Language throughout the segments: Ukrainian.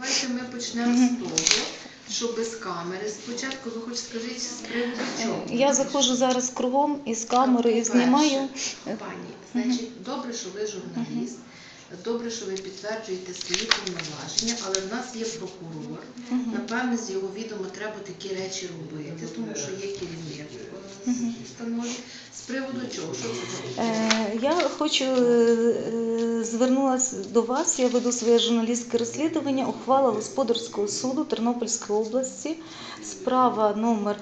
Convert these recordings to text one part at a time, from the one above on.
Давайте ми почнемо з того, що без камери. Спочатку ви хоч скажіть з приводу чого. Я заходжу зараз кругом із камери і знімаю. Пані, значить, добре, що ви журналіст. Добре, що ви підтверджуєте свої повноваження, але в нас є прокурор. Напевне, з його відома треба такі речі робити, тому що є керівник е, установи. З приводу чого? Що це Е, Я хочу е, е, звернулася до вас. Я веду своє журналістське розслідування. Ухвала господарського суду Тернопільської області. Справа номер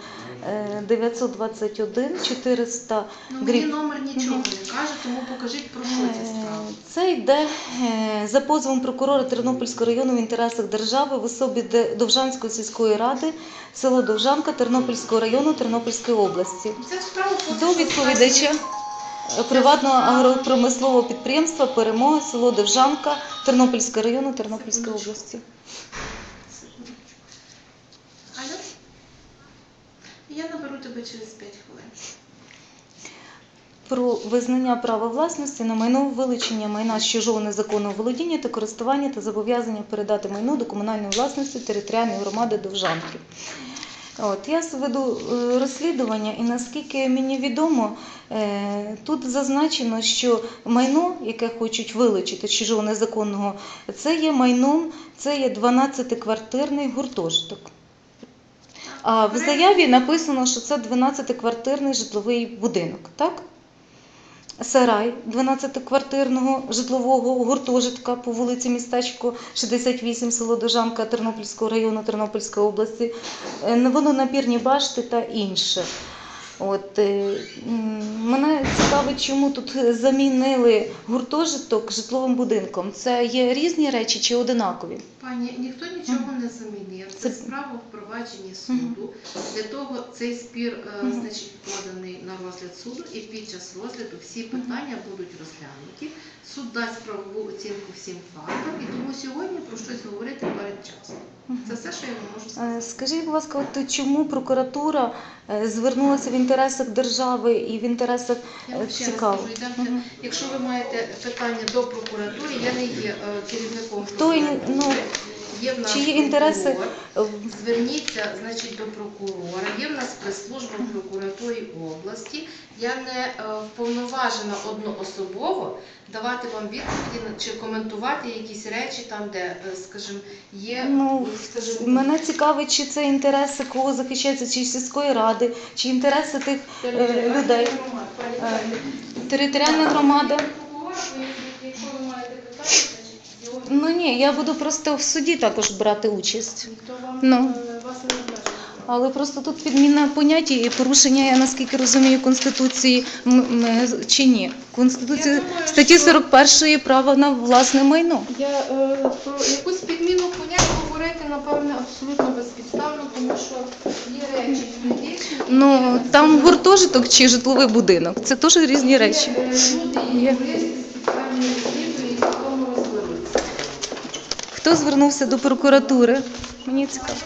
е, 921 400 Ну, мені грі- номер нічого не каже, тому покажіть про що це справа. Це йде е, за позовом прокурора Тернопільського району в інтересах держави в особі Довжанської сільської ради, село Довжанка Тернопільського району Тернопільської області. До відповідача е, приватного агропромислового підприємства Перемога, село Довжанка, Тернопільського району Тернопільської області. Я наберу тебе через 5 хвилин. Про визнання права власності на майно, вилучення майна з чужого незаконного володіння та користування та зобов'язання передати майно до комунальної власності територіальної громади Довжанки. От, я веду е, розслідування, і наскільки мені відомо, е, тут зазначено, що майно, яке хочуть вилучити з чужого незаконного, це є майном, це є 12-квартирний гуртожиток. А в заяві написано, що це 12-квартирний житловий будинок, так? Сарай 12-квартирного житлового гуртожитка по вулиці Містечко 68, село Дожанка Тернопільського району Тернопільської області, е, водонапірні башти та інше. От, е, мене цікавить, чому тут замінили гуртожиток житловим будинком. Це є різні речі чи одинакові? Пані, ніхто нічого не замінив. Це справа в провадженні суду. Для того цей спір е, значить, поданий на розгляд суду, і під час розгляду всі питання будуть розглянуті. Суд дасть правову оцінку всім фактам, і тому сьогодні про щось говорити передчасно. Це все, що я вам можу сказати. Е, Скажіть, будь ласка, от чому прокуратура е, звернулася в інтересах держави і в інтересах е, цікаво? Якщо ви маєте питання до прокуратури, я не є керівником Хто прокуратури. ну, є в нас чиї інтереси? Зверніться, значить, до прокурора. Є в нас прес-служба в прокуратурі області. Я не е, вповноважена одноособово давати вам відповіді чи коментувати якісь речі там, де, е, скажімо, є, Ну, скажімо, Мене цікавить, чи це інтереси кого захищаються, чи сільської ради, чи інтереси тих е, людей. Е, Територіальна громада. Якщо ви маєте питання, Ну ні, я буду просто в суді також брати участь. ніхто вам Ну. е, вас не обмежує. Але просто тут підміна поняття і порушення, я наскільки розумію, Конституції м- м- чи ні. Конституція Я думаю, статті що- 41 право на власне майно. Я е, про якусь підміну понять говорити, напевне, абсолютно безпідставно, тому що є речі юридичні. Ну там гуртожиток чи житловий будинок. Це теж різні речі. Є, е, Люди і Є. юристи розслідують, і в тому розберуться. Хто звернувся до прокуратури? Мені цікаво.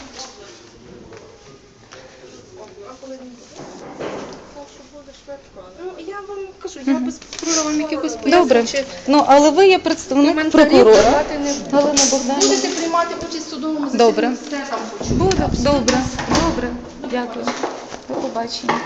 Ну, я вам кажу, я без прокурора вам якихось Добре. пояснень чи Ну але ви є представник коментарів прокурора. давати не буду. Галина Богданівна. Будете приймати участь в судовому засіданні, Добре. все там почуєте. Буду. Добре. Добре. Дякую. До побачення.